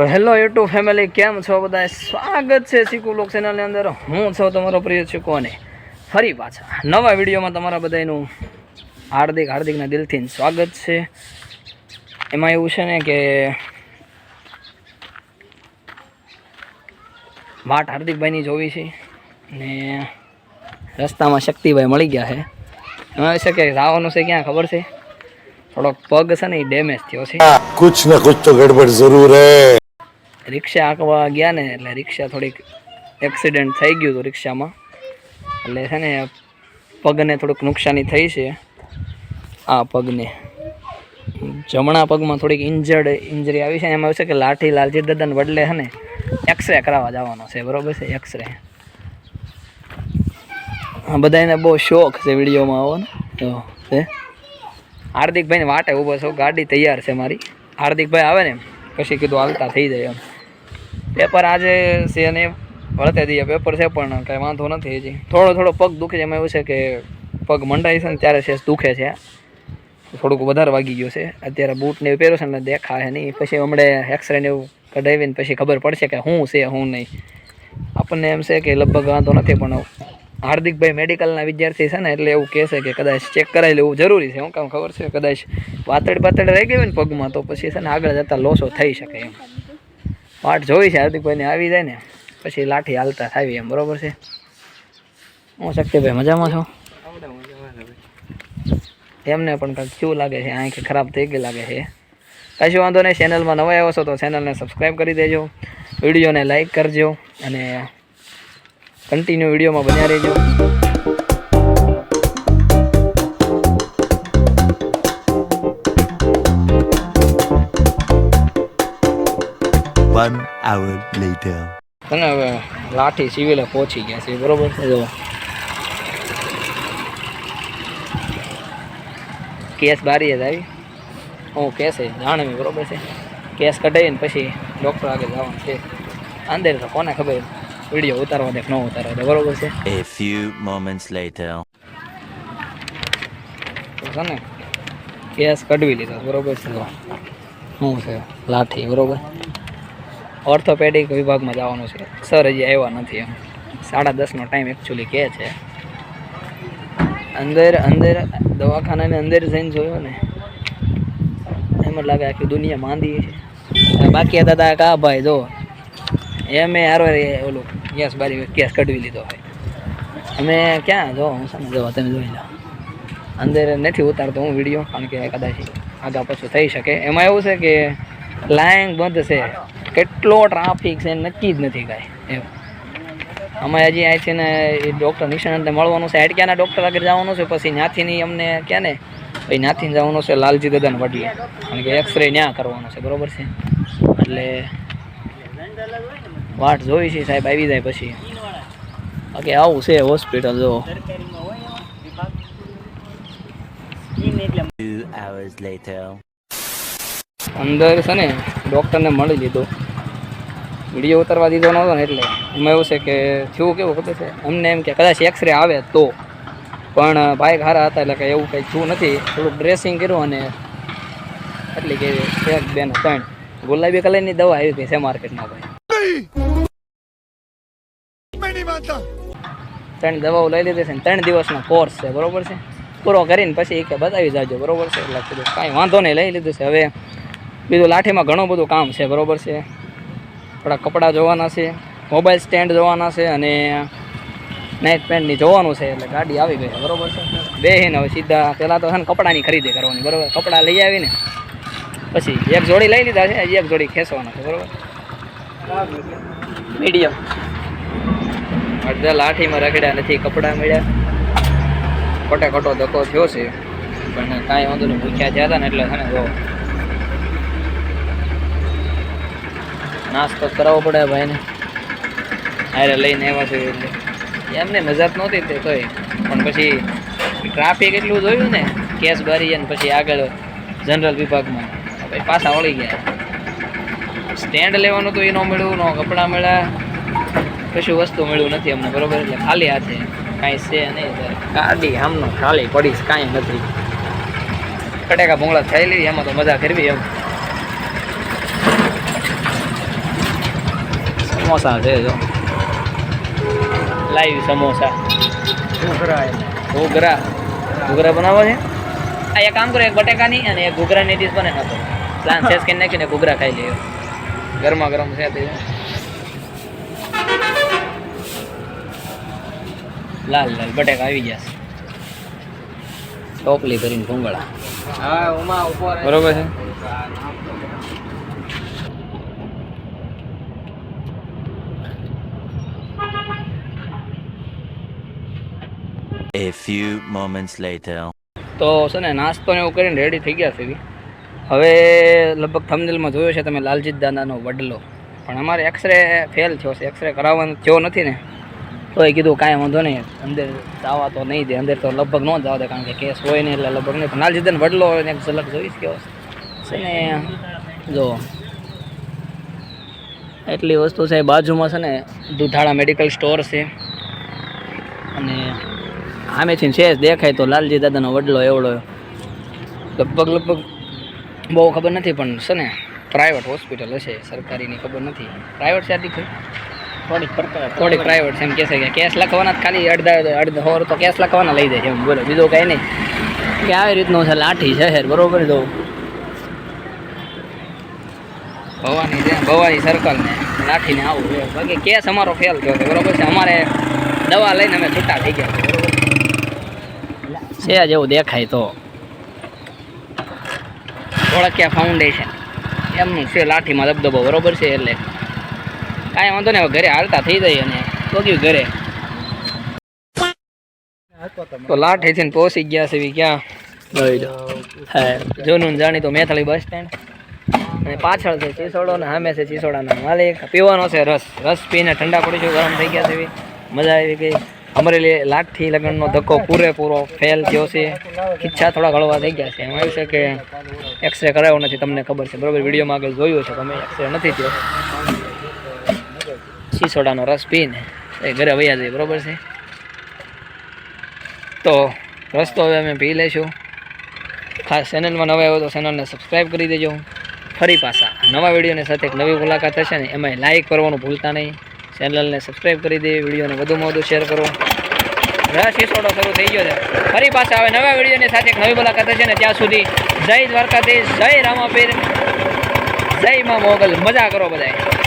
તો hello YouTube family કેમ છો બધા સ્વાગત છે ચીકુ લોક ચેનલની અંદર. હું છું તમારો પ્રિય ચીકુ અને ફરી પાછા. નવા વિડીયોમાં તમારા બધાનું હાર્દિક, હાર્દિકના દિલથી સ્વાગત છે. એમાં એવું છે ને કે વાટ હાર્દિકભાઈની જોવી છે ને રસ્તામાં શક્તિભાઈ મળી ગયા છે. એમાં છે કે રાવાનું છે ક્યાં ખબર છે? થોડોક પગ છે ને એ ડેમેજ થયો છે. કુછ ને કુછ તો ગડબડ જરૂર હે. રિક્ષા આંકવા ગયા ને એટલે રિક્ષા થોડીક એક્સિડન્ટ થઈ ગયું હતું રિક્ષામાં. એટલે છે ને પગને થોડુંક નુકસાની થઈ છે આ પગને. જમણા પગમાં થોડીક ઇન્જર્ડ ઇન્જરી આવી છે એમાં છે કે લાઠી લાલજી દાદાને બદલે છે ને એક્સરે કરાવવા જવાનો છે, બરોબર છે? એક્સરે બધાને બહુ શોખ છે વિડીયોમાં આવવાનો તો છે હાર્દિકભાઈને વાટે ઊભો છો ગાડી તૈયાર છે મારી. હાર્દિકભાઈ આવે ને પછી કીધું હાલતા થઈ જાય એમ. પેપર આજે છે ને વળતે દઈએ, પેપર છે પણ કાંઈ વાંધો નથી હજી. થોડો થોડો પગ દુખે છે, એમાં એવું છે કે પગ મંડાય છે ને ત્યારે છે દુખે છે. થોડુંક વધારે વાગી ગયું છે. અત્યારે બૂટ ને એવું પહેર્યું છે ને દેખાય નહીં. પછી હમણે એક્સરે ને એવું કઢાવીને પછી ખબર પડશે કે શું છે શું નહીં. આપણને એમ છે કે લગભગ વાંધો નથી, પણ હાર્દિકભાઈ મેડિકલના વિદ્યાર્થી છે ને, એટલે એવું કહેશે કે કદાચ ચેક કરાવી લેવું જરૂરી છે. શું કામ ખબર છે, કદાચ વાતડ પાતળી રહી ગઈ હોય ને પગમાં, તો પછી છે ને આગળ જતાં લોસો થઈ શકે એમ. વાટ જોઈ છે હાર્દિકભાઈને આવી જાય ને, પછી લાઠી હાલતા થાય એમ, બરોબર છે? હું શક્તિભાઈ મજામાં છો? એમને પણ કંઈક કેવું લાગે છે, આંખી ખરાબ થઈ ગઈ લાગે છે. કશું વાંધો નહીં, ચેનલમાં નવા આવ્યો છો તો ચેનલને સબસ્ક્રાઈબ કરી દેજો, વિડીયોને લાઈક કરજો, અને કન્ટિન્યુ વિડીયોમાં બન્યા રહેજો. One hour later. અને હવે લાઠી સિવિલે પહોંચી ગયા છે બરોબર? છે જો કેસ બારી જ આવી. હું કેસ છે જાણવી બરોબર છે? કેસ કઢાવીને પછી ડૉક્ટર આગળ જવાનું છે. અંદર તો કોને ખબર? વીડિયો ઉતારવા દે ન ઉતારવા દે બરોબર છે? A few moments later. છે ને કેસ કઢવી લીધો બરોબર છે. શું છે? લાઠી બરોબર? ઓર્થોપેડિક વિભાગમાં જવાનું છે. સર હજી આવ્યા નથી એમ. સાડા દસનો ટાઈમ એકચ્યુઅલી કહે છે. અંદર અંદર દવાખાનાની અંદર જઈને જોયો ને, એમ જ લાગે આખી દુનિયા માંદી છે. બાકી હતા તા કા ભાઈ જો, એમ એ હારો ઓલું ગેસ બારી કેસ કઢવી લીધો ભાઈ અમે ક્યાં? જો, હું સામે જોવા, તમે જોઈ લો. અંદર નથી ઉતારતો હું વીડિયો કારણ કે કદાચ આગા પાછું થઈ શકે. એમાં એવું છે કે લાઈંગ બંધ છે. કેટલો ટ્રાફિક છે નક્કી જ નથી કાંઈ. એમ. અમે હજી છે ને ડૉક્ટર નિષ્ણાંતને મળવાનું છે. હાડક્યાના ડૉક્ટર આગળ જવાનું છે? પછી ત્યાંથી અમને ક્યાં ને પછી ત્યાંથી જવાનું છે લાલજી દાદાને વડીએ. કારણ કે એક્સરે ત્યાં કરવાનો છે. બરોબર છે? એટલે વાટ જોઈ છે સાહેબ, આવી જાય પછી. બાકી આવું છે હોસ્પિટલ જો. Two hours later. અંદર છે ને ડૉક્ટરને મળી લીધો. વીડિયો ઉતારવા દીધો નહોતો ને એટલે. એમાં એવું છે કે, થયું કેવું ખબર છે? અમને એમ કે કદાચ એક્સરે આવે તો. પણ ભાઈ હારા હતા એટલે કંઈ એવું કંઈ થયું નથી. થોડુંક ડ્રેસિંગ કર્યું અને એટલી કે એક, બે ને ત્રણ. ગુલાબી કલરની દવા આવી ગઈ છે માર્કેટમાં ભાઈ. ત્રણ દવાઓ લઈ લીધી છે ત્રણ દિવસનો કોર્સ છે, બરોબર છે? પૂરો કરીને પછી કે બતાવી જાજો, બરોબર છે? એટલે કાંઈ વાંધો નહીં, લઈ લીધું છે. હવે બીજું લાઠીમાં ઘણું બધું કામ છે, બરોબર છે. થોડા કપડાં જોવાના છે, મોબાઈલ સ્ટેન્ડ જોવાના છે અને નાઇટ પેન્ટની જોવાનું છે એટલે ગાડી આવી ગઈ, બરોબર છે. બેહીને હવે સીધા, પહેલાં તો છે ને કપડાની ખરીદી કરવાની, બરોબર. કપડાં લઈ આવીને પછી એક જોડી લઈ લીધા છે એક જોડી ખેંચવાના છે, બરોબર. મીડિયમ. અડધા લાઠીમાં રખડ્યા નથી, કપડાં મળ્યા. ખોટે ખોટો ધક્કો થયો છે, પણ કાંઈ વાંધો નહીં, ભૂખ્યા થયા હતા ને એટલે છે ને જો નાસ્તો કરાવવો પડે ભાઈને. હારે લઈને આવ્યા છે એટલે. એમને મજાક નહોતી તે તોય. પણ પછી ટ્રાફિક એટલું જોયું ને કેસ ભરી અને પછી આગળ જનરલ વિભાગમાં. પછી પાછા વળી ગયા. સ્ટેન્ડ લેવાનું તો એ ન મળ્યું, ન કપડાં મળ્યા. કશું વસ્તુ મળ્યું નથી અમને, બરોબર? એટલે ખાલી હાથે. કાંઈ છે નહીં ગાડી આમનો ખાલી પડીશ કાંઈ નથી. કટેકા ભૂંગળા થયેલી એમાં તો મજા કરવી એમ. સમોસા છે જો. લાઈવ સમોસા. ઘૂઘરા ઘૂઘરા. બનાવો છે? આ એક કામ કરો એક બટેકાની અને એક ઘૂઘરાની ડીશ બને નાખો. પ્લાન સેસ કે નાખીને ઘૂઘરા ખાઈ લઈએ ગરમા ગરમ છે તે. લાલ લાલ બટેકા આવી ગયા છે. ટોપલી ભરીને ભૂંગળા. બરોબર છે? A few moments later. તો છે ને, નાસ્તો ને એવું કરીને રેડી થઈ ગયા છે. હવે લગભગ થમનેલમાં જોયો છે તમે લાલજીત દાદાનો વડલો. પણ અમારે એક્સરે ફેલ થયો છે એક્સરે કરાવવાનો થયો નથી ને. તો એ કીધું કાંઈ વાંધો નહીં, અંદર જવા તો નહીં દે, અંદર તો લગભગ ન જવા દે કારણ કે કેસ હોય નહીં એટલે લગભગ નહીં. પણ લાલજીત દાદાનો વડલો એક ઝલક જોઈશ કેવો છે ને, જો. એટલી વસ્તુ છે બાજુમાં છે ને દુધાળા મેડિકલ સ્ટોર છે. અને સામેથી છે જ દેખાય તો લાલજી દાદાનો વડલો એવડો. લગભગ લગભગ બહુ ખબર નથી પણ છે ને પ્રાઇવેટ હોસ્પિટલ હશે સરકારીની ખબર નથી. પ્રાઇવેટ છે આથી થોડીક થોડીક પ્રાઇવેટ છે એમ કહેશે કે કેસ લખવાના જ ખાલી અડધા અડધા હોર તો કેસ લખવાના લઈ જાય છે એમ બોલો. બીજું કાંઈ નહીં. કે આવી રીતનું છે લાઠી શહેર બરોબર તો ભવાની છે ભવાની સર્કલને લાઠીને આવું. બાકી કેસ અમારો ફેલ થયો છે બરોબર છે. અમારે દવા લઈને અમે છૂટા થઈ ગયા બરોબર છે જેવું દેખાય તો. ઓળખ્યા ફાઉન્ડેશન એમનું છે, લાઠીમાં ધબધબો બરોબર છે, એટલે. કાંઈ વાંધો હવે ઘરે હાલતા થઈ જાય અને ચોક્યું ઘરે. તો લાઠીથી ને પહોંચી ગયા છે ક્યાં? હા જૂનું ને જાણીતું મેથળી બસ સ્ટેન્ડ અને પાછળ છે ચીસોડો ને સામે છે ચીસોડાના માલિક. પીવાનો છે રસ. રસ પીને ઠંડા પડી ગરમ થઈ ગયા છે મજા આવી ગઈ. અમરેલી લાઠથી લગ્નનો ધક્કો પૂરેપૂરો ફેલ થયો છે. ખીચ્છા થોડા હળવા થઈ ગયા છે. એમાં એવું છે કે એક્સરે કરાયો નથી, તમને ખબર છે. બરાબર, વિડીયોમાં આગળ જોયું છે તમે એક્સરે નથી થયો. સીસોડાનો રસ પીને એ ઘરે વૈયા જઈએ બરોબર છે? તો રસ્તો હવે અમે પી લઈશું. ખાસ ચેનલમાં નવા આવ્યો તો ચેનલને સબસ્ક્રાઈબ કરી દેજો. ફરી પાછા નવા વિડીયોની સાથે એક નવી મુલાકાત હશે ને એમાં લાઈક કરવાનું ભૂલતા નહીં. ચેનલને સબસ્ક્રાઈબ કરી દે વિડીયોને વધુમાં વધુ શેર કરો. રસ હિસોડો શરૂ થઈ ગયો છે. ફરી પાછા હવે નવા વિડીયોની સાથે એક નવી મુલાકાત છે ને ત્યાં સુધી જય દ્વારકાધીશ, જય રામાપીર, જય મા મોગલ. મજા કરો બધાય.